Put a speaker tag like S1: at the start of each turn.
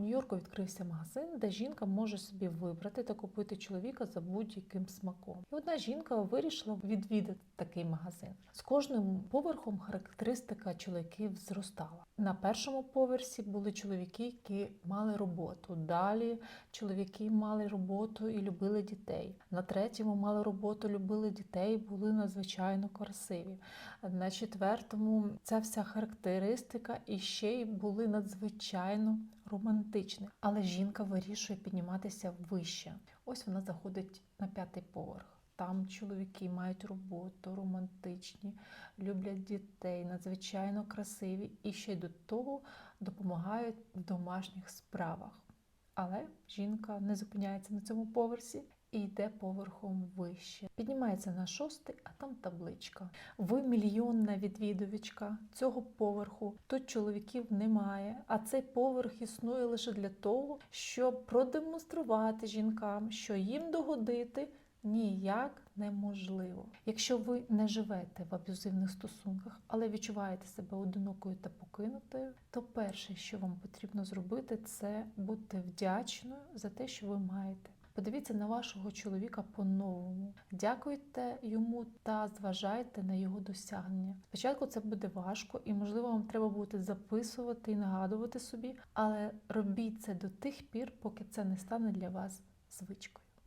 S1: Нью-Йорку відкрився магазин, де жінка може собі вибрати та купити чоловіка за будь-яким смаком. І одна жінка вирішила відвідати такий магазин. З кожним поверхом характеристика чоловіків зростала. На першому поверсі були чоловіки, які мали роботу. Далі чоловіки мали роботу і любили дітей. На третьому мали роботу, любили дітей, були надзвичайно красиві. На четвертому ця вся характеристика і ще й були надзвичайно романтичні. Але жінка вирішує підніматися вище. Ось вона заходить на п'ятий поверх. Там чоловіки мають роботу, романтичні, люблять дітей, надзвичайно красиві і ще й до того допомагають в домашніх справах. Але жінка не зупиняється на цьому поверсі і йде поверхом вище. Піднімається на шостий, а там табличка. Ви мільйонна відвідувачка цього поверху. Тут чоловіків немає, а цей поверх існує лише для того, щоб продемонструвати жінкам, що їм догодити ніяк неможливо. Якщо ви не живете в аб'юзивних стосунках, але відчуваєте себе одинокою та покинутою, то перше, що вам потрібно зробити, це бути вдячною за те, що ви маєте. Подивіться на вашого чоловіка по-новому, дякуйте йому та зважайте на його досягнення. Спочатку це буде важко, і можливо вам треба буде записувати і нагадувати собі, але робіть це до тих пір, поки це не стане для вас звичкою.